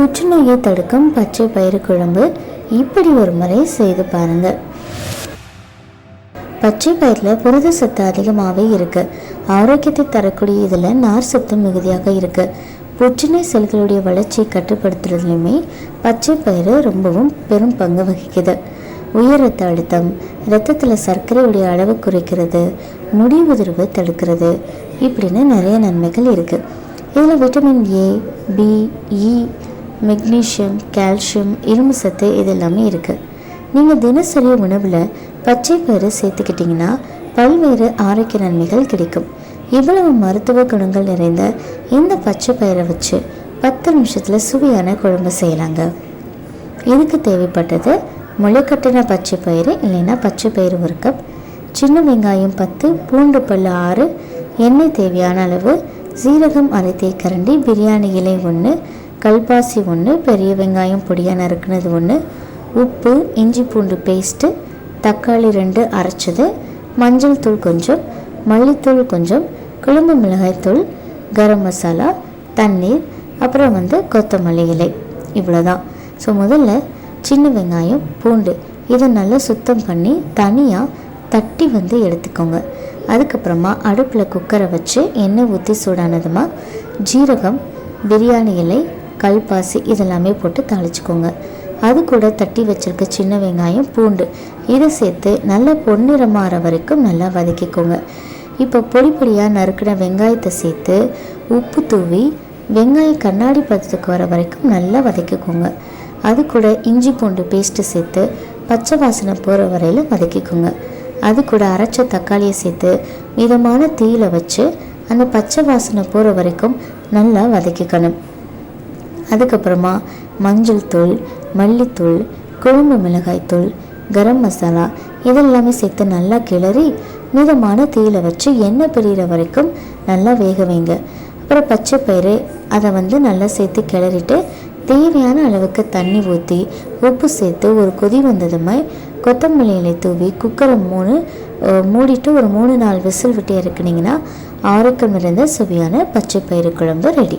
புற்றுநோயை தடுக்கும் பச்சை பயிறு குழம்பு இப்படி ஒரு முறை செய்து பாருங்க. பச்சை பயிரில் புரத சத்து அதிகமாகவே இருக்கு. ஆரோக்கியத்தை தரக்கூடிய இதில் நார் சத்து மிகுதியாக இருக்கு. புற்றுநோய் செல்களுடைய வளர்ச்சியை கட்டுப்படுத்துறதுலையுமே பச்சை பயிறு ரொம்பவும் பெரும் பங்கு வகிக்குது. உயர் ரத்த அழுத்தம் இரத்தத்தில் சர்க்கரையுடைய அளவு குறைக்கிறது முடி உதிர்வு தடுக்கிறது இப்படின்னு நிறைய நன்மைகள் இருக்குது இதில் vitamin A B E e, magnesium calcium இரும்பு சத்து இது எல்லாமே இருக்குது நீங்கள் தினசரி உணவில் பச்சை பயிறு சேர்த்துக்கிட்டிங்கன்னா பல்வேறு ஆரோக்கிய நன்மைகள் கிடைக்கும். இவ்வளவு மருத்துவ குணங்கள் நிறைந்த இந்த பச்சை பயிரை வச்சு பத்து நிமிஷத்தில் சுவையான குழம்பு செய்யலாங்க. இதுக்கு தேவைப்பட்டது முளைக்கட்டின பச்சை பயிறு இல்லைன்னா பச்சை பயிறு ஒரு கப் சின்ன வெங்காயம் பத்து பூண்டு பல்லு ஆறு எண்ணெய் தேவையான அளவு சீரகம் அரை தேக்கரண்டி பிரியாணி இலை ஒன்று கல்பாசி ஒன்று பெரிய வெங்காயம் பொடியாக நறுக்குனது ஒன்று உப்பு இஞ்சி பூண்டு பேஸ்ட்டு தக்காளி ரெண்டு அரைச்சது மஞ்சள் தூள் கொஞ்சம் மல்லித்தூள் கொஞ்சம் குழம்பு மிளகாய்த்தூள் கரம் மசாலா தண்ணீர் அப்புறம் வந்து கொத்தமல்லி இலை. இவ்வளோதான் ஸோ முதல்ல சின்ன வெங்காயம் பூண்டு இதை நல்லா சுத்தம் பண்ணி தனியாக தட்டி வந்து எடுத்துக்கோங்க. அதுக்கப்புறமா அடுப்பில் குக்கரை வச்சு எண்ணெய் ஊற்றி சூடானதுமா ஜீரகம் பிரியாணி இலை கல்பாசி இதெல்லாமே போட்டு தாளிச்சுக்கோங்க. அது கூட தட்டி வச்சிருக்க சின்ன வெங்காயம் பூண்டு. இதை சேர்த்து நல்லா பொன்னிறமாற வரைக்கும் நல்லா வதக்கிக்கோங்க. இப்போ பொடி பொடியாக நறுக்கின வெங்காயத்தை சேர்த்து உப்பு தூவி வெங்காயம் கண்ணாடி பதத்துக்கு வர வரைக்கும் நல்லா வதக்கிக்கோங்க. அது கூட இஞ்சி பூண்டு பேஸ்ட்டு சேர்த்து பச்சை வாசனை போகிற வரையில் வதக்கிக்கோங்க. அது கூட அரைச்ச தக்காளியை சேர்த்து மிதமான தீயில வச்சு அந்த பச்சை வாசனை போகிற வரைக்கும் நல்லா வதக்கிக்கணும். அதுக்கப்புறமா மஞ்சள் தூள் மல்லித்தூள் குழம்பு மிளகாய்த்தூள் கரம் மசாலா இதெல்லாமே சேர்த்து நல்லா கிளறி மிதமான தீயில வச்சு எண்ணெய் பிரிகிற வரைக்கும் நல்லா வேக வைங்க. அப்புறம் பச்சை பயிறு அதை வந்து நல்லா சேர்த்து கிளறிட்டு தேவையான அளவுக்கு தண்ணி ஊற்றி உப்பு சேர்த்து ஒரு கொதி வந்ததுமே கொத்தமல்லி இலை தூவி குக்கரை மூணு மூடிட்டு ஒரு மூணு நாலு விசில் விட்டு இறக்குனீங்கன்னா ஆரோக்கியம் இருந்த சுவையான பச்சை பயிறு குழம்பு ரெடி.